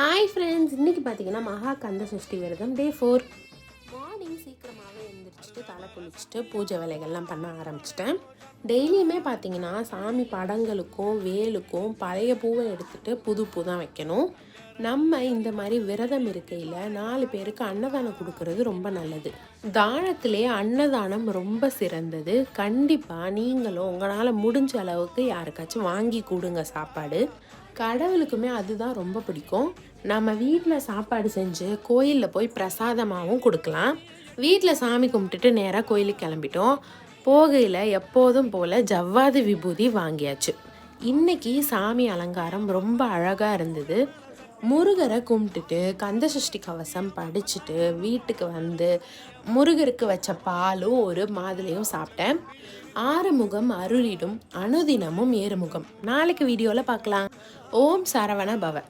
Hi friends இன்றைக்கி பார்த்தீங்கன்னா மகா கந்த சஷ்டி விரதம் டே ஃபோர் மார்னிங் சீக்கிரமாகவே எழுந்திரிச்சிட்டு தலை குளிச்சுட்டு பூஜை வேலைகள்லாம் பண்ண ஆரம்பிச்சிட்டேன். டெய்லியுமே பார்த்தீங்கன்னா சாமி படங்களுக்கும் வேலுக்கும் பழைய பூவை எடுத்துட்டு புது பூ தான் வைக்கணும். நம்ம இந்த மாதிரி விரதம் இருக்கையில் நாலு பேருக்கு அன்னதானம் கொடுக்கறது ரொம்ப நல்லது. தானத்திலே அன்னதானம் ரொம்ப சிறந்தது. கண்டிப்பாக நீங்களும் உங்களால் முடிஞ்ச அளவுக்கு யாருக்காச்சும் வாங்கி கொடுங்க சாப்பாடு. கடவுளுக்குமே அதுதான் ரொம்ப பிடிக்கும். நம்ம வீட்டில் சாப்பாடு செஞ்சு கோயிலில் போய் பிரசாதமாகவும் கொடுக்கலாம். வீட்டில் சாமி கும்பிட்டுட்டு நேராக கோயிலுக்கு கிளம்பிட்டோம். போகையில் எப்போதும் போல் ஜவ்வாது விபூதி வாங்கியாச்சு. இன்னைக்கு சாமி அலங்காரம் ரொம்ப அழகாக இருந்தது. முருகரை கும்பிட்டுட்டு கந்த சஷ்டி கவசம் படிச்சுட்டு வீட்டுக்கு வந்து முருகருக்கு வச்ச பாலும் ஒரு மாதுளையும் சாப்பிட்டேன். ஆறுமுகம் அருளிடும் அனுதினமும் ஏறுமுகம். நாளைக்கு வீடியோவில் பார்க்கலாம். ஓம் சரவண பவன்